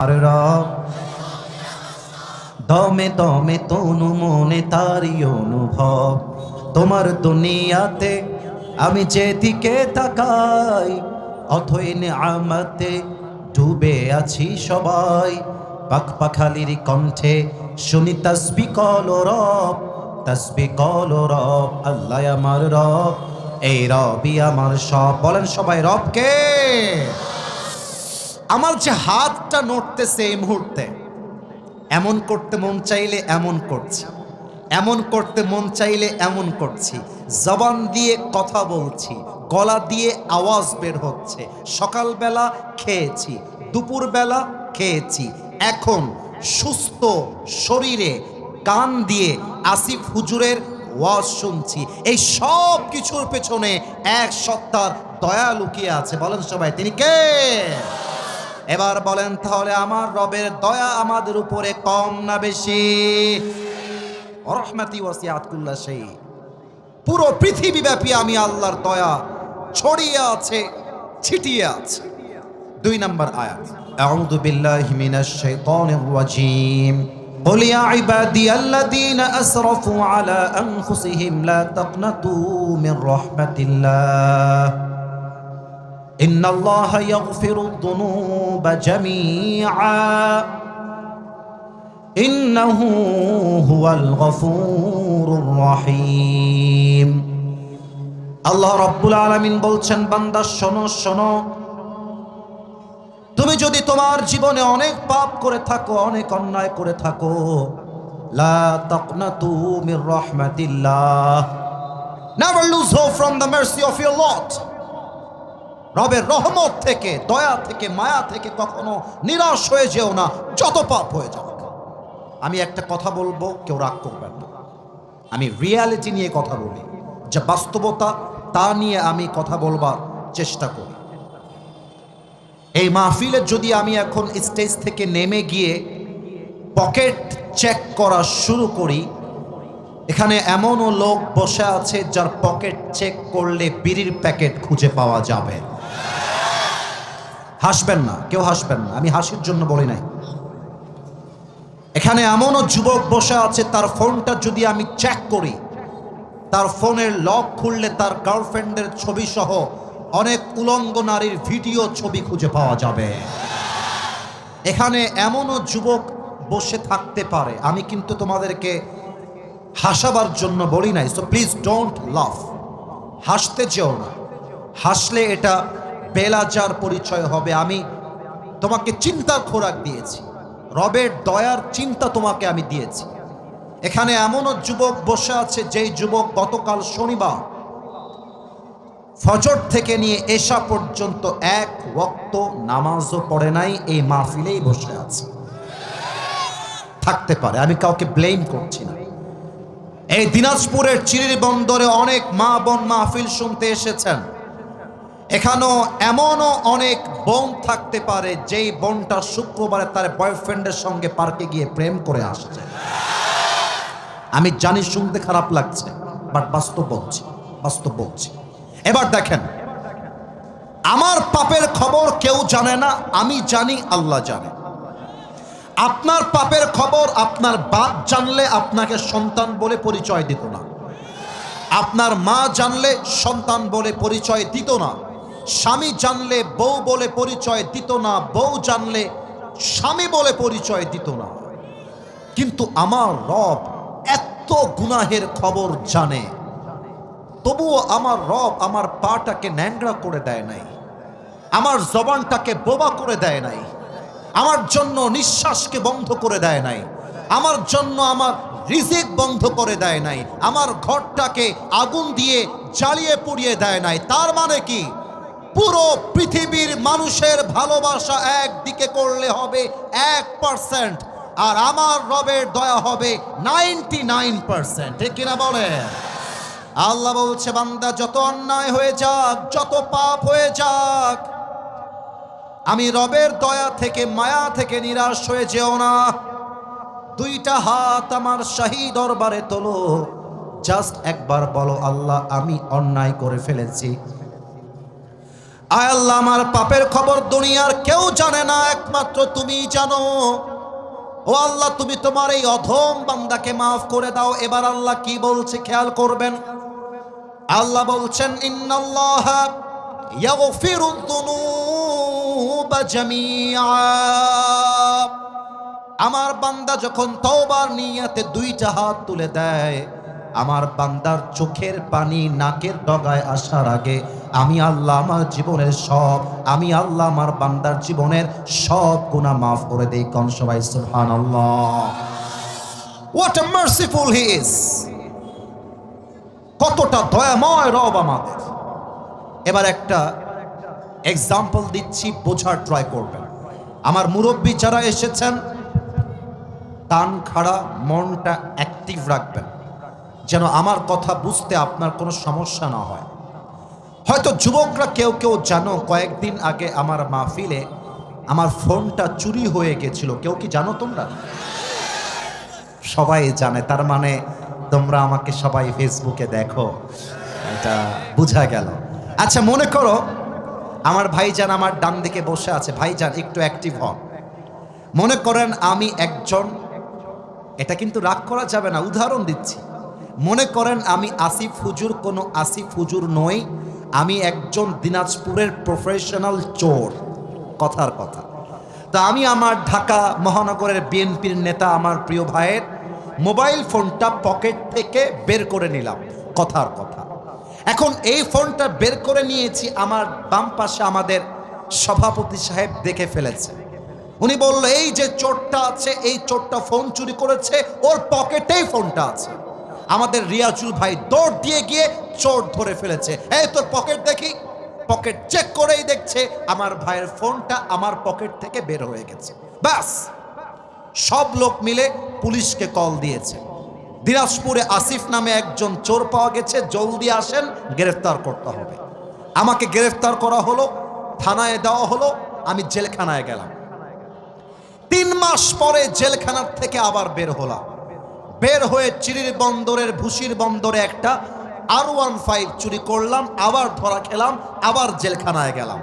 আর রব দমে দমে তনু মনে তারি অনুভব। তোমার দুনিয়াতে আমি যেদিকে তাকাই, অথই আমাতে ডুবে আছি সবাই। পাখ পাখালির কণ্ঠে শুনি তসবি কল রব, তসবি কল রব, আল্লাহ আমার রব, এই রবই আমার সব। বলেন সবাই রবকে। আমার যে হাতটা নড়তেছে এই মুহূর্তে, এমন করতে মন চাইলে এমন করছি, এমন করতে মন চাইলে এমন করছি, জবান দিয়ে কথা বলছি, গলা দিয়ে আওয়াজ বের হচ্ছে, সকালবেলা খেয়েছি, দুপুরবেলা খেয়েছি, এখন সুস্থ শরীরে কান দিয়ে আসিফ হুজুরের ওয়াজ শুনছি, এই সব কিছুর পেছনে এক সত্তার দয়া লুকিয়ে আছে, বলেন সবাই, তিনি কে? এবার বলেন তাহলে আমার রবের দয়া আমাদের উপরে কম না বেশি রহমাতি ওয়াসিয়াত কুল্লা সেই পুরো পৃথিবী ব্যাপী আমি আল্লাহর দয়া ছড়িয়ে আছে ছিটিয়ে আছে দুই নম্বর আয়াত أعوذ بالله من الشيطان الرجيم قل يا عبادي الذين أسرفوا على أنفسهم لا تقنطوا من رحمة الله إن الله يغفر الذنوب جميعا إنه هو الغفور الرحيم আল্লাহ রব্বুল আলামিন বলছেন বান্দা শোনো শোনো তুমি যদি তোমার জীবনে অনেক পাপ করে থাকো অনেক অন্যায় করে থাকো লা তাকনাতু মির রাহমাতিল্লাহ never lose hope from the mercy of your lord রবের রহমত থেকে, দয়া থেকে, মায়া থেকে কখনো নিরাশ হয়ে যেও না, যত পাপ হয়ে যাও আমি একটা কথা বলব, কেউ রাগ করবেন না। আমি রিয়ালিটি নিয়ে কথা বলি, যে বাস্তবতা, তা নিয়ে আমি কথা বলবার চেষ্টা করি। এই মাহফিলের যদি আমি এখন স্টেজ থেকে নেমে গিয়ে পকেট চেক করা শুরু করি, এখানে এমনও লোক বসে আছে যার পকেট চেক করলে বিড়ির প্যাকেট খুঁজে পাওয়া যাবে। হাসবেন না, কেউ হাসবেন না। আমি হাসির জন্য বলি নাই। এখানে এমনও যুবক বসে আছে, তার ফোনটা যদি আমি চেক করি, তার ফোনের লক খুললে তার গার্লফ্রেন্ডের ছবি সহ অনেক উলঙ্গ নারীর ভিডিও ছবি খুঁজে পাওয়া যাবে। এখানে এমনও যুবক বসে থাকতে পারে। আমি কিন্তু তোমাদেরকে হাসাবার জন্য বলি নাই। সো প্লিজ ডোন্ট লাভ হাসতে যেও না। হাসলে এটা বেলাজার পরিচয় হবে। আমি তোমাকে চিন্তার খোরাক দিয়েছি। রবের দয়ার চিন্তা তোমাকে আমি দিয়েছি। এখানে এমনও যুবক বসে আছে, যেই যুবক গতকাল শনিবার ফজর থেকে নিয়ে এশা পর্যন্ত এক ওক্ত নামাজও পড়ে নাই, এই মাহফিলেই বসে আছে। থাকতে পারে, আমি কাউকে ব্লেম করছি না। এই দিনাজপুরের চিরির বন্দরে অনেক মা বোন মাহফিল শুনতে এসেছেন। এখানেও এমনও অনেক বোন থাকতে পারে যেই বোনটা শুক্রবারে তার বয়ফ্রেন্ডের সঙ্গে পার্কে গিয়ে প্রেম করে আসছে। আমি জানি শুনতে খারাপ লাগছে বাট বাস্তব বলছি বাস্তব বলছি। এবার দেখেন, আমার পাপের খবর কেউ জানে না, আমি জানি আল্লাহ জানে। আপনার পাপের খবর আপনার বাপ জানলে আপনাকে সন্তান বলে পরিচয় দিত না। আপনার মা জানলে সন্তান বলে পরিচয় দিত না। স্বামী জানলে বউ বলে পরিচয় দিত না, বউ জানলে স্বামী বলে পরিচয় দিত না। কিন্তু আমার রব এত গুনাহের খবর জানে, তবুও আমার রব আমার পাটাকে ন্যাংরা করে দেয় নাই, আমার জবানটাকে বোবা করে দেয় নাই, আমার জন্য নিঃশ্বাসকে বন্ধ করে দেয় নাই, আমার জন্য আমার রিজিক বন্ধ করে দেয় নাই, আমার ঘরটাকে আগুন দিয়ে জ্বালিয়ে পুড়িয়ে দেয় নাই, তার মানে কি? পুরো পৃথিবীর মানুষের ভালোবাসা একদিকে করলে হবে এক পার্সেন্ট আর আমার রবের দয়া হবে নাইনটি নাইন পার্সেন্ট ঠিক কিনা বলে? আল্লাহ বলছে, বান্দা, যত অন্যায় হয়ে যাক, যত পাপ হয়ে যাক, আমি রবের দয়া থেকে, মায়া থেকে নিরাশ হয়ে যেও না। দুইটা হাত আমার শাহী দরবারে তোলো। জাস্ট একবার বলো, আল্লাহ, আমি অন্যায় করে ফেলেছি। আয় আল্লাহ, আমার পাপের খবর দুনিয়ার কেউ জানে না, একমাত্র তুমি জানো। ও আল্লাহ, তুমি তোমার এই অধম বান্দাকে মাফ করে দাও। এবার আল্লাহ কি বলছে খেয়াল করবেন? আল্লাহ বলছেন, ইন্নাল্লাহ আমার বান্দা যখন তওবার নিয়াতে দুইটা হাত তুলে দেয় আমার বান্দার চোখের পানি নাকের ডগায় আসার আগে আমি আল্লাহ আমার জীবনের সব, আমি আল্লাহ আমার বান্দার জীবনের সব গুনাহ মাফ করে দেই। কোন সবাই সুবহানাল্লাহ। What a merciful he is কতটা দয়াময় রব আমাদের। এবার একটা এক্সাম্পল দিচ্ছি, বোঝার ট্রাই করবেন। আমার মুরব্বী যারা এসেছেন তান খাড়া, মনটা অ্যাক্টিভ রাখবেন। যেন আমার কথা বুঝতে আপনার কোনো সমস্যা না হয়। হয়তো যুবকরা কেউ কেউ জানো, কয়েকদিন আগে আমার মাহফিলে আমার ফোনটা চুরি হয়ে গেছিল। কেউ কি জানো তোমরা? সবাই জানে, তার মানে তোমরা আমাকে সবাই ফেসবুকে দেখো। এটা বোঝা গেল। আচ্ছা মনে করো আমার ভাইজান আমার ডান দিকে বসে আছে। ভাইজান, একটু অ্যাক্টিভ হন। মনে করেন আমি একজন, এটা কিন্তু রাগ করা যাবে না, উদাহরণ দিচ্ছি। মনে করেন আমি আসিফ হুজুর, কোনো আসিফ হুজুর নই, আমি একজন দিনাজপুরের প্রফেশনাল চোর, কথার কথা। তা আমি আমার ঢাকা মহানগরের বিএনপির নেতা আমার প্রিয় ভাইয়ের মোবাইল ফোনটা পকেট থেকে বের করে নিলাম, কথার কথা। এখন এই ফোনটা বের করে নিয়েছি আমার বাম পাশে আমাদের সভাপতি সাহেব দেখে ফেলেছে। উনি বলল, এই যে চোরটা আছে, এই চোরটা ফোন চুরি করেছে, ওর পকেটেই ফোনটা আছে। আমাদের রিয়াজুল ভাই দৌড় দিয়ে গিয়ে চোর ধরে ফেলেছে। এই তোর পকেট দেখি? পকেট চেক করেই দেখছে আমার ভাইয়ের ফোনটা আমার পকেট থেকে বের হয়ে গেছে। ব্যাস। সব লোক মিলে পুলিশকে কল দিয়েছে। দিনাজপুরে আসিফ নামে একজন চোর পাওয়া গেছে, জলদি আসেন, গ্রেফতার করতে হবে। আমাকে গ্রেফতার করা হলো, থানায় দেওয়া হলো, আমি জেলখানায় গেলাম। তিন মাস পরে জেলখানার থেকে আবার বের হলাম। বের হয়ে চিরির বন্দরের ভুসির বন্দরে একটা আর ওয়ান ফাইভ চুরি করলাম, আবার ধরা খেলাম, আবার জেলখানায় গেলাম।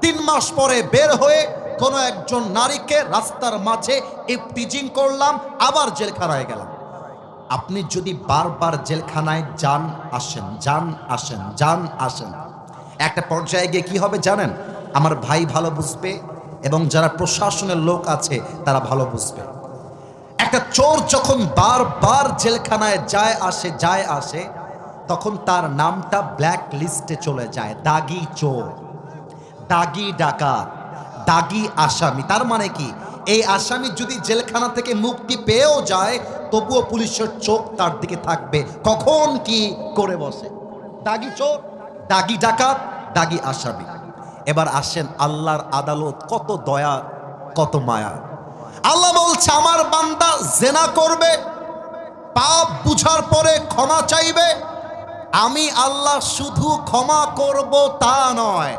তিন মাস পরে বের হয়ে কোনো একজন নারীকে রাস্তার মাঝে ইফটিজিং করলাম, আবার জেলখানায় গেলাম। আপনি যদি বারবার জেলখানায় যান, আসেন যান আসেন যান, আসেন। একটা পর্যায়ে গিয়ে কী হবে জানেন? আমার ভাই ভালো বুঝবে এবং যারা প্রশাসনের লোক আছে, তারা ভালো বুঝবে। একটা চোর যখন বারবার জেলখানায় যায় আসে যায় আসে, তখন তার নামটা ব্ল্যাক লিস্টে চলে যায়, দাগি চোর, দাগি ডাকাত, দাগি আসামি। তার মানে কি? এই আসামি যদি জেলখানা থেকে মুক্তি পেয়েও যায়, তবুও পুলিশের চোখ তার দিকে থাকবে। কখন কি করে বসে? দাগি চোর, দাগি ডাকাত, দাগি আসামি। এবার আসেন আল্লাহর আদালত, কত দয়া, কত মায়া। আল্লাহ বলছে, আমার বান্দা জেনা করবে, পাপ বুঝার পরে ক্ষমা চাইবে। আমি আল্লাহ শুধু ক্ষমা করব তা নয়,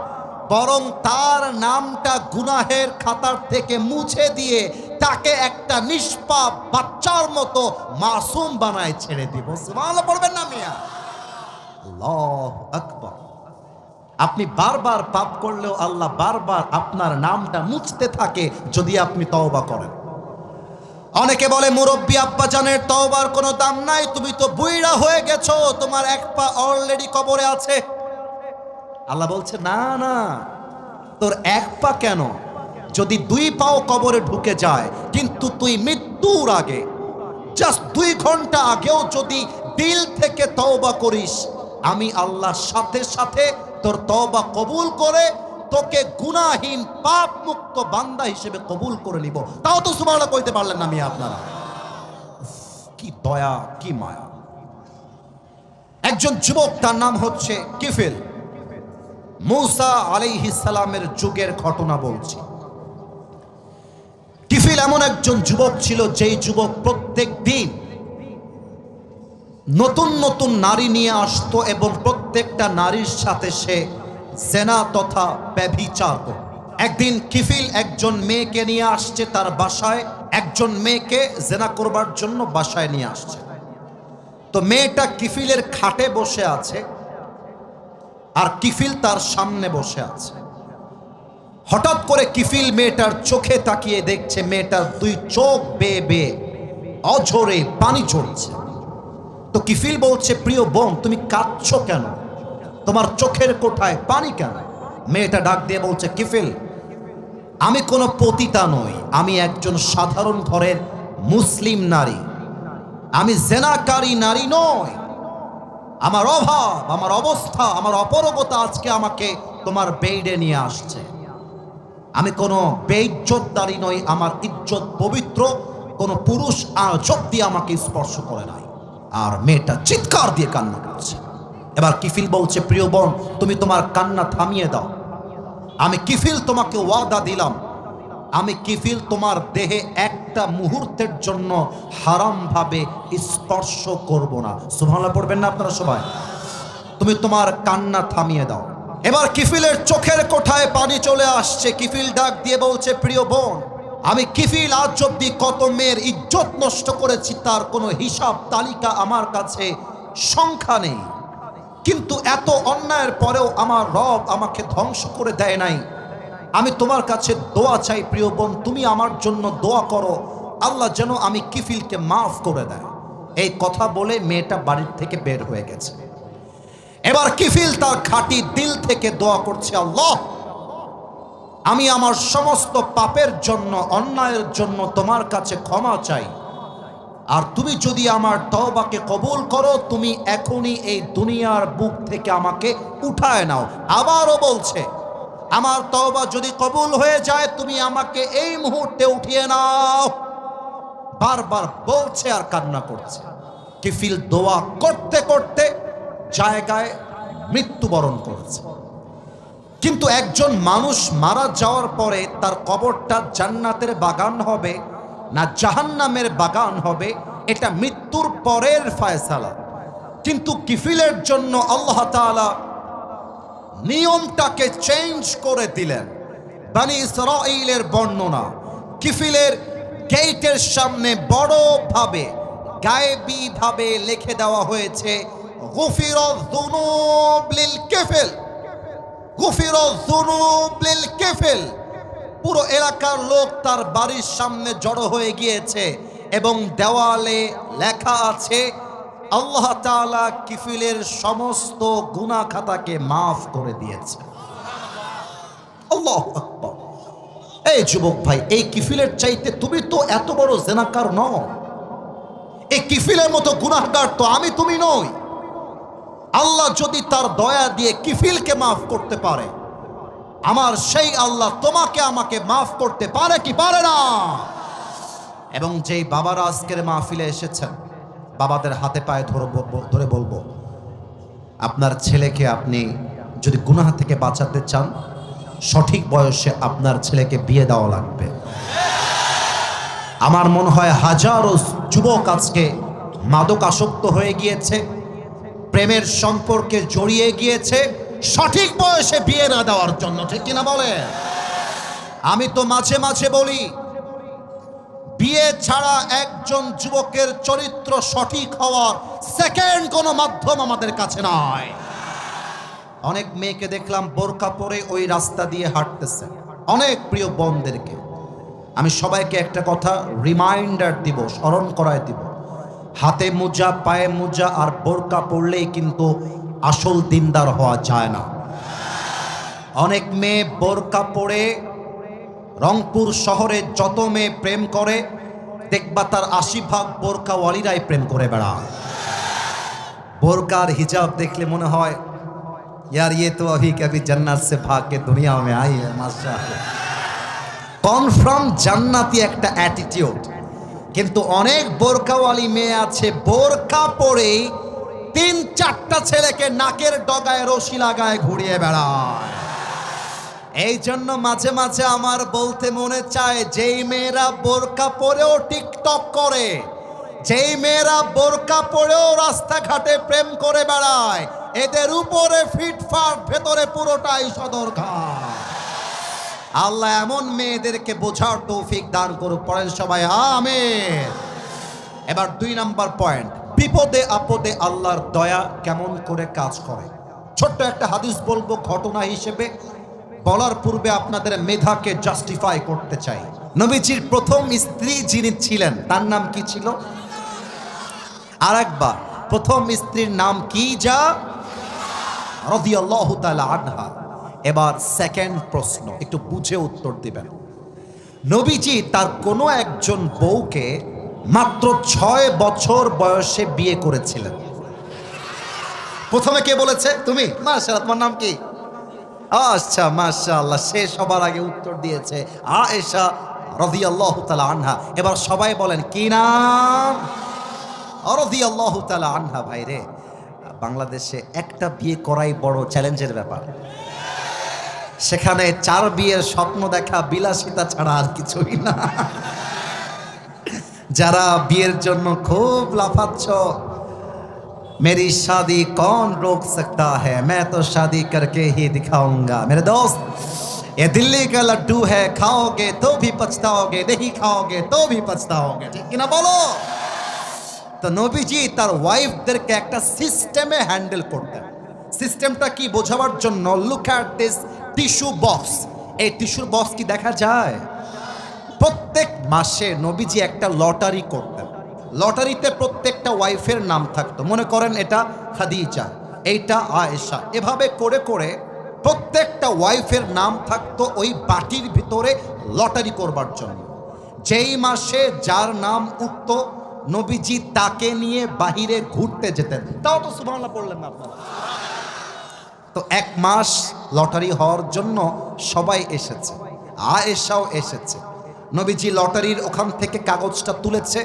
বরং তার নামটা গুনাহের খাতার থেকে মুছে দিয়ে তাকে একটা নিষ্পাপ বাচ্চার মতো মাসুম বানায় ছেড়ে দিব। পড়বেন না, মিয়া। আকবার। আপনি বারবার পাপ করলেও আল্লাহ বারবার আপনার নামটা মুছতে থাকে যদি আপনি তওবা করেন। অনেকে বলে, মুরব্বী আব্বা জানের তওবার কোনো দাম নাই, তুমি তো বুইড়া হয়ে গেছো, তোমার এক পা অলরেডি কবরে আছে। আল্লাহ বলছে, না না, তোর এক পা কেন? যদি দুই পাও কবরে ঢুকে যায়, কিন্তু তুই মৃত্যুর আগে জাস্ট দুই ঘণ্টা আগেও যদি দিল থেকে তওবা করিস, আমি আল্লাহ সাথে সাথে তোর তওবা কবুল করে তোকে গুনাহীন পাপ মুক্ত বান্দা হিসেবে কবুল করে নিব। তাও তো সুবহানাল্লাহ কইতে পারলেন না আমি আপনারা। কি দয়া, কি মায়া। একজন যুবক, তার নাম হচ্ছে কিফিল। মৌসা সালামের যুগের ঘটনা বলছি। কিফিল এমন একজন যুবক ছিল, যেই যুবক প্রত্যেক দিন নতুন নতুন নারী নিয়ে আসতো এবং প্রত্যেকটা নারীর সাথে সে জেনা তথা ব্যভিচার একদিন কিফিল একজন মেয়েকে নিয়ে আসছে তার বাসায়, একজন মেয়েকে জেনা করবার জন্য বাসায় নিয়ে আসছে। তো মেয়েটা কিফিলের খাটে বসে আছে আর কিফিল তার সামনে বসে আছে। হঠাৎ করে কিফিল মেয়েটার চোখে তাকিয়ে দেখছে মেয়েটার দুই চোখ বেয়ে বেয়ে অঝরে পানি ঝরছে। তো কিফিল বলছে, প্রিয় বোন, তুমি কাঁদছ কেন? তোমার চোখের কোঠায় পানি কেন? মেয়েটা ডাক দিয়ে বলছে, কিফিল, আমি কোনো পতিতা নই। আমি একজন সাধারণ ঘরের মুসলিম নারী। আমি জেনাকারী নারী নই। আমার অভাব, আমার অবস্থা, আমার অপরগতা আজকে আমাকে তোমার বেইডে নিয়ে আসছে। আমি কোনো বেইজ্জতদারি নই। আমার ইজ্জত পবিত্র। কোনো পুরুষ আর দিয়ে আমাকে স্পর্শ করে নাই। আর মেয়েটা চিৎকার দিয়ে কান্না করছে। এবার কিফিল বলছে, প্রিয় বোন, তুমি তোমার কান্না থামিয়ে দাও। আমি কিফিল তোমাকে ওয়াদা দিলাম। আমি কিফিল তোমার দেহে একটা মুহূর্তের জন্য হারামভাবে স্পর্শ করব না। সুভালা পড়বেন না আপনারা সবাই? তুমি তোমার কান্না থামিয়ে দাও। এবার কিফিলের চোখের কোঠায় পানি চলে আসছে। কিফিল ডাক দিয়ে বলছে, প্রিয় বোন, আমি কিফিল আজ অব্দি কত মেয়ের ইজ্জত নষ্ট করেছি, তার কোনো হিসাব তালিকা আমার কাছে সংখ্যা নেই। কিন্তু এত অন্যায়ের পরেও আমার রব আমাকে ধ্বংস করে দেয় নাই। আমি তোমার কাছে দোয়া চাই, প্রিয় বোন, তুমি আমার জন্য দোয়া করো। আল্লাহ যেন আমি কিফিলকে মাফ করে দেয়। এই কথা বলে মেয়েটা বাড়ির থেকে বের হয়ে গেছে। এবার কিফিল তার খাঁটি দিল থেকে দোয়া করছে, আল্লাহ, আমি আমার সমস্ত পাপের জন্য, অন্যায়ের জন্য তোমার কাছে ক্ষমা চাই। আর তুমি যদি আমার তওবাকে কবুল করো, তুমি এখনই এই দুনিয়ার বুক থেকে আমাকে উঠায় নাও। আবারও বলছে, আমার তওবা যদি কবুল হয়ে যায়, তুমি আমাকে এই মুহূর্তে উঠিয়ে নাও। বারবার বলছে আর কান্না করছে। কিফিল দোয়া করতে করতে জায়গায় মৃত্যুবরণ করেছে। কিন্তু একজন মানুষ মারা যাওয়ার পরে তার কবরটা জান্নাতের বাগান হবে। না জাহান্নামের বাগান হবে, এটা মৃত্যুর পরের ফায়সালা। কিন্তু কিফিলের জন্য আল্লাহ তাআলা নিয়মটাকে চেঞ্জ করে দিলেন। বানি ইসরাইলের বর্ণনা, কিফিলের গেটের সামনে বড়ভাবে গায়েবী ভাবে লিখে দেওয়া হয়েছে লিল কিফিল। লিল কিফিল। পুরো এলাকার লোক তার বাড়ির সামনে জড়ো হয়ে গিয়েছে এবং দেওয়ালে লেখা আছে, আল্লাহ তাআলা কিফিলের সমস্ত গুনাহ খাতাকে মাফ করে দিয়েছে। এই যুবক ভাই, এই কিফিলের চাইতে তুমি তো এত বড় জেনাকার নও। এই কিফিলের মতো গুনাহগার তো আমি তুমি নই। আল্লাহ যদি তার দয়া দিয়ে কিফিলকে মাফ করতে পারে আমার সেই আল্লাহ তোমাকে আমাকে মাফ করতে পারে কি পারে না? এবং যেই বাবারা আজকের মাহফিলে এসেছেন, বাবাদের হাতে পায়ে ধরে বলবো- ধরে বলব, আপনার ছেলেকে আপনি যদি গুনাহ থেকে বাঁচাতে চান, সঠিক বয়সে আপনার ছেলেকে বিয়ে দেওয়া লাগবে। আমার মনে হয় হাজারো যুবক আজকে মাদক আসক্ত হয়ে গিয়েছে, প্রেমের সম্পর্কে জড়িয়ে গিয়েছে সঠিক বয়সে বিয়ে না দেওয়ার জন্য, ঠিক কিনা বলে? আমি তো মাঝে মাঝে বলি, বিয়ে ছাড়া একজন যুবকের চরিত্র সঠিক হওয়ার সেকেন্ড কোনো মাধ্যম আমাদের কাছে নয়। অনেক মেয়েকে দেখলাম বোরকা পরে ওই রাস্তা দিয়ে হাঁটতেছে। অনেক প্রিয় বোনদেরকে। আমি সবাইকে একটা কথা রিমাইন্ডার দিব, স্মরণ করায় দিব। হাতে মোজা, পায়ে মোজা আর বোরকা পরলেই কিন্তু আসল দিনদার হওয়া যায় না অনেক মেয়ে বোরকা পরে রংপুর শহরে যত মেয়ে প্রেম করে দেখবা তার আশি ভাগ বোরকাওয়ালিরাই প্রেম করে বেড়ায় বোরকার হিজাব দেখলে মনে হয় यार ये तो अभी कभी जन्नत से भाग के दुनिया में आई है माशाल्लाह কনফার্ম জান্নাতি একটা অ্যাটিটিউড কিন্তু অনেক বোরকাওয়ালি মেয়ে আছে বোরকা পরেই তিন চারটা ছেলেকে নাকের ডগায় রশি লাগায় ঘুরিয়ে বেড়ায়। এই জন্য মাঝে মাঝে আমার বলতে মনে চায়, যেই মেয়েরা বোরকা পরেও টিকটক করে, যেই মেয়েরা বোরকা পরেও রাস্তাঘাটে প্রেম করে বেড়ায়, এদের উপরে ফিটফাট, ভেতরে পুরোটাই সদরঘাট। আল্লাহ এমন মেয়েদেরকে বোঝার তৌফিক দান করুক, পড়েন সবাই, আমেন। এবার দুই নাম্বার পয়েন্ট। বিপদে আপদে আল্লাহর দয়া কেমন করে কাজ করে? ছোট্ট একটা হাদিস বলব, ঘটনা হিসেবে বলার পূর্বে আপনাদের মেধাকে জাস্টিফাই করতে চাই। নবীজির প্রথম স্ত্রী যিনি ছিলেন, তার নাম কি ছিল? আর একবার প্রথম স্ত্রীর নাম কি যা? তাআলা আনহা। এবার সেকেন্ড প্রশ্ন, একটু বুঝে উত্তর দিবেন। নবীজি তার কোনো একজন বউকে মাত্র ছয় বছর বয়সে বিয়ে করেছিলেন। প্রথমে কে বলেছে? তুমি? মাশাআল্লাহ, তোমার নাম কি? আচ্ছা মাশাআল্লাহ, সে সবার আগে উত্তর দিয়েছে আয়েশা রাদিয়াল্লাহু তাআলা আনহা। এবার সবাই বলেন, কি নাম? রাদিয়াল্লাহু তাআলা আনহা ভাইরে বাংলাদেশে একটা বিয়ে করাই বড় চ্যালেঞ্জের ব্যাপার। সেখানে চার বিয়ের স্বপ্ন দেখা বিলাসিতা ছাড়া আর কিছুই না। যারা বিয়ের জন্য খুব লাফাচ্ছ मेरी शादी कौन रोक सकता है मैं तो शादी करके ही दिखाऊंगा मेरे दोस्त ये दिल्ली का लड्डू है खाओगे तो भी पछताओगे नहीं खाओगे तो भी पछताओगे ঠিক কিনা বলো তো নবীজি তার ওয়াইফদেরকে একটা সিস্টেমে হ্যান্ডেল করতেন সিস্টেমটা কি বোঝাবার জন্য look at this tissue box এই টিস্যুর বক্স কি দেখা যায় প্রত্যেক মাসে নবীজি একটা লটারি করতেন। লটারিতে প্রত্যেকটা ওয়াইফের নাম থাকতো। মনে করেন এটা খাদিজা, এইটা আয়েশা। এভাবে করে করে প্রত্যেকটা ওয়াইফের নাম থাকতো ওই বাটির ভিতরে লটারি করবার জন্য। যেই মাসে যার নাম উঠত, নবীজি তাকে নিয়ে বাহিরে ঘুরতে যেতেন। তাও তো সুবহানাল্লাহ পড়লেন না আপনারা। তো এক মাস লটারি হওয়ার জন্য সবাই এসেছে, আয়েশাও এসেছে। নবীজি লটারির ওখান থেকে কাগজটা তুলেছে।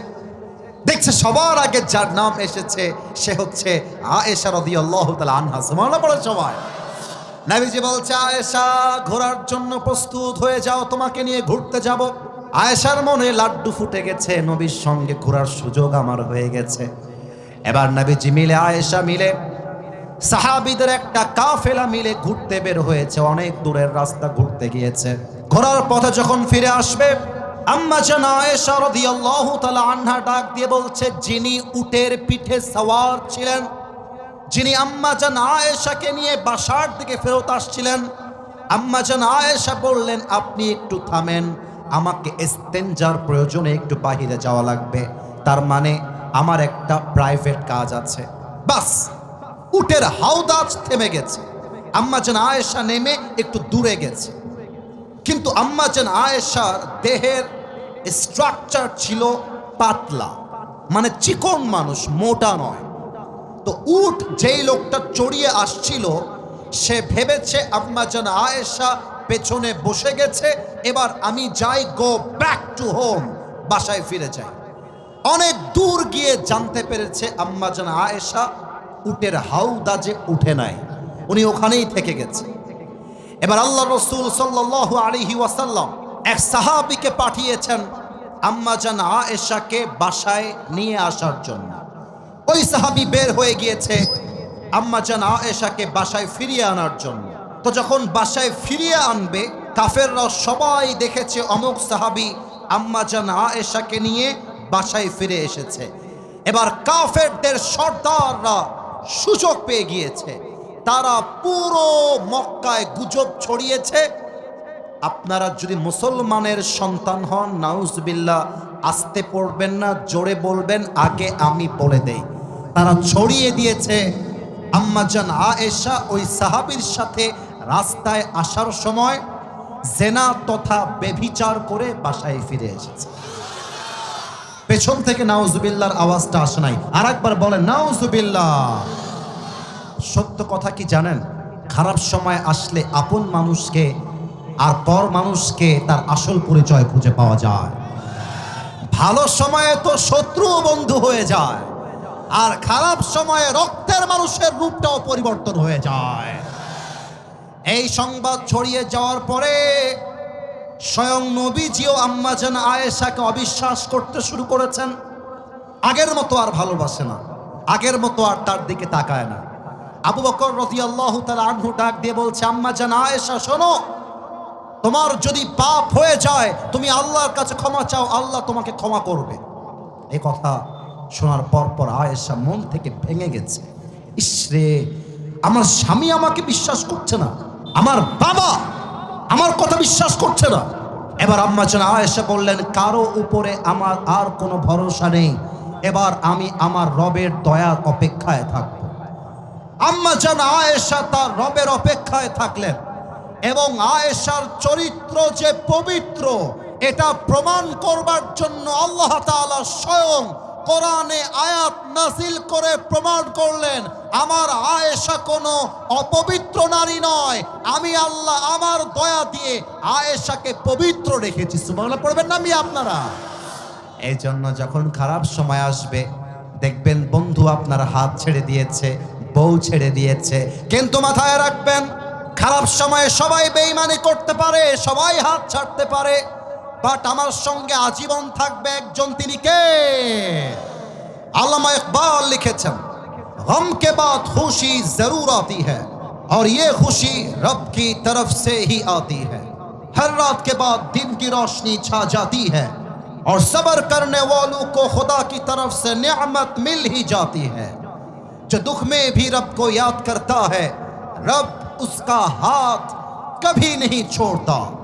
দেখছে সবার আগে যার নাম এসেছে, সে হচ্ছে আয়েশা রাদিয়াল্লাহু তাআলা আনহা। সুবহানাল্লাহ পড়ে সবাই। নবীজি বলছে, আয়েশা, ঘোরার জন্য প্রস্তুত হয়ে যাও, তোমাকে নিয়ে ঘুরতে যাব। আয়েশার মনে লাড্ডু ফুটে গেছে, নবীর সঙ্গে ঘোরার সুযোগ আমার হয়ে গেছে। এবার নবীজি মিলে, আয়েশা মিলে, সাহাবিদের একটা কাফেলা মিলে ঘুরতে বের হয়েছে, অনেক দূরের রাস্তা ঘুরতে গিয়েছে। ঘোরার পথে যখন ফিরে আসবে আম্মা জান আয়েশা রাদিয়াল্লাহু তাআলা ডাক দিয়ে বলছে, যিনি উটের পিঠে সওয়ার ছিলেন, যিনি আম্মা জান আয়েশাকে নিয়ে বাসার দিকে ফেরত আসছিলেন, আম্মা জান আয়েশা বললেন, আপনি একটু থামেন, আমাকে এস্তেঞ্জার প্রয়োজনে একটু বাহিরে যাওয়া লাগবে। তার মানে আমার একটা প্রাইভেট কাজ আছে। বাস, উটের হাউদাজ থেমে গেছে। আম্মা জান আয়েশা নেমে একটু দূরে গেছে। কিন্তু আম্মা জান আয়েশার দেহের স্ট্রাকচার ছিল পাতলা মানে চিকন মানুষ, মোটা নয়। তো উট যেই লোকটা চড়িয়ে আসছিল, সে ভেবেছে, আম্মা যেন আয়েশা পেছনে বসে গেছে, এবার আমি যাই গো ব্যাক টু হোম বাসায় ফিরে যাই। অনেক দূর গিয়ে জানতে পেরেছে, আম্মা যেন আয়েশা উটের হাউদা যে উঠে নাই, উনি ওখানেই থেকে গেছে। এবার আল্লাহ রসুল সাল্লাহ আলিহি ওয়াসাল্লাম এক সাহাবিকে পাঠিয়েছেন আম্মা জান আয়েশাকে বাসায় নিয়ে আসার জন্য। ওই সাহাবি বের হয়ে গিয়েছে আম্মা জান আয়েশাকে বাসায় ফিরিয়ে আনার জন্য। তো যখন বাসায় ফিরিয়ে আনবে, কাফেররা সবাই দেখেছে অমুক সাহাবি আম্মা জান আয়েশাকে নিয়ে বাসায় ফিরে এসেছে। এবার কাফেরদের সর্দাররা সুযোগ পেয়ে গিয়েছে। তারা পুরো মক্কায় গুজব ছড়িয়েছে আপনারা যদি মুসলমানের সন্তান হন নাউজবিল্লা আসতে পড়বেন না, জোরে বলবেন, আগে আমি বলে দেই। তারা ছড়িয়ে দিয়েছে। আম্মাজান আয়েশা ওই সাহাবীর সাথে রাস্তায় আসার সময় জেনা তথা বেভিচার করে বাসায় ফিরে এসেছে। পেছন থেকে নাউজুবিল্লার আওয়াজটা আসে নাই। আর একবার বলেন, নাউজুবিল্লাহ। সত্য কথা কি জানেন? খারাপ সময় আসলে আপন মানুষকে আর পর মানুষকে তার আসল পরিচয় খুঁজে পাওয়া যায়। ভালো সময়ে তো শত্রু বন্ধু হয়ে যায়, আর খারাপ সময়ে রক্তের মানুষের রূপটাও পরিবর্তন হয়ে যায়। এই সংবাদ ছড়িয়ে যাওয়ার পরে স্বয়ং নবীজিও আম্মাজান আয়েশাকে অবিশ্বাস করতে শুরু করেছেন। আগের মতো আর ভালোবাসে না, আগের মতো আর তার দিকে তাকায় না। আবু বকর রতি আল্লাহ তার আনহু ডাক দিয়ে বলছে আম্মাজান আয়েশা, শোনো তোমার যদি পাপ হয়ে যায়, তুমি আল্লাহর কাছে ক্ষমা চাও, আল্লাহ তোমাকে ক্ষমা করবে। এই কথা শোনার পর পর আয়েশা মন থেকে ভেঙে গেছে। ইসরে আমার স্বামী আমাকে বিশ্বাস করছে না। আমার বাবা আমার কথা বিশ্বাস করছে না। এবার আম্মা যেন আয়েশা বললেন, কারও উপরে আমার আর কোনো ভরসা নেই। এবার আমি আমার রবের দয়ার অপেক্ষায় থাকব। আম্মা যেন আয়েশা তার রবের অপেক্ষায় থাকলেন। এবং আয়েশার চরিত্র যে পবিত্র, এটা প্রমাণ করবার জন্য আল্লাহ স্বয়ং কোরআনে আয়াত নাসিল করে প্রমাণ করলেন, আমার আয়েশা কোনো অপবিত্র নারী নয়, আমি আল্লাহ আমার দয়া দিয়ে আয়েশাকে পবিত্র রেখেছি। সুবহানাল্লাহ, পড়বেন না আমি আপনারা? এই জন্য যখন খারাপ সময় আসবে, দেখবেন বন্ধু আপনার হাত ছেড়ে দিয়েছে, বউ ছেড়ে দিয়েছে, কিন্তু মাথায় রাখবেন খারাপ সময়ে সবাই বেইমানি করতে পারে সবাই হাত ছাড়তে পারে বাট আমার সঙ্গে আজীবন থাকবে একজন তিনি কে আল্লামা ইকবাল লিখেছেন गम के बाद खुशी जरूर आती है और ये खुशी रब की तरफ से ही आती है हर रात के बाद दिन की रोशनी छा जाती है और सब्र करने वालों को खुदा की तरफ से नियामत मिल ही जाती है जो दुख में भी रब को याद करता है रब उसका हाथ कभी नहीं छोड़ता।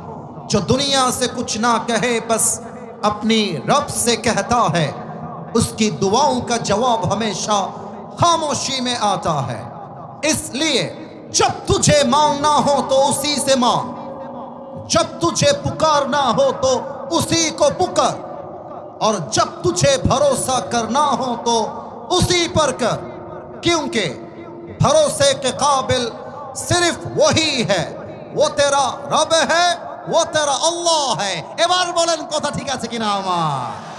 जो दुनिया से कुछ ना कहे, बस अपनी रब से कहता है। उसकी दुआओं का जवाब हमेशा खामोशी में आता है। इसलिए जब तुझे मांगना हो तो उसी से मांग। जब तुझे पुकारना हो तो उसी को पुकार। और जब तुझे भरोसा करना हो तो उसी पर कर। क्योंकि भरोसे के काबिल সিরিফ ওহি হ্যাঁ ও তেরা রব হ্যাঁ ও তেরা আল্লাহ হ্যাঁ এবার বলেন কথা ঠিক আছে কিনা আমার?